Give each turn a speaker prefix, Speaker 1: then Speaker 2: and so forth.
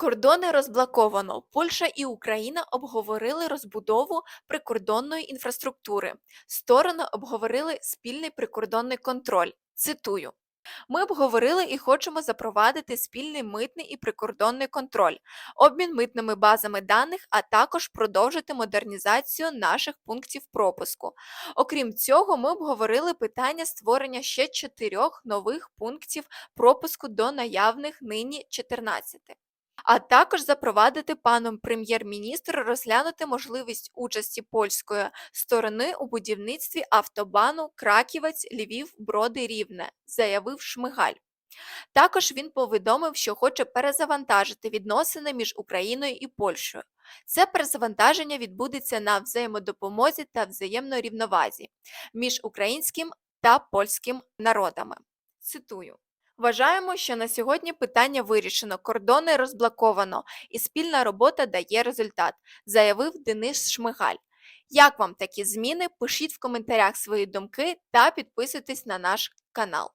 Speaker 1: Кордони розблоковано. Польща і Україна обговорили розбудову прикордонної інфраструктури. Сторони обговорили спільний прикордонний контроль. Цитую. Ми обговорили і хочемо запровадити спільний митний і прикордонний контроль, обмін митними базами даних, а також продовжити модернізацію наших пунктів пропуску. Окрім цього, ми обговорили питання створення ще чотирьох нових пунктів пропуску до наявних нині 14. А також запровадити паном прем'єр-міністру розглянути можливість участі польської сторони у будівництві автобану Краківець Львів Броди Рівне, заявив Шмигаль. Також він повідомив, що хоче перезавантажити відносини між Україною і Польщею. Це перезавантаження відбудеться на взаємодопомозі та взаємної рівновазі між українським та польським народами. Цитую. Вважаємо, що на сьогодні питання вирішено, кордони розблоковано і спільна робота дає результат, заявив Денис Шмигаль. Як вам такі зміни? Пишіть в коментарях свої думки та підписуйтесь на наш канал.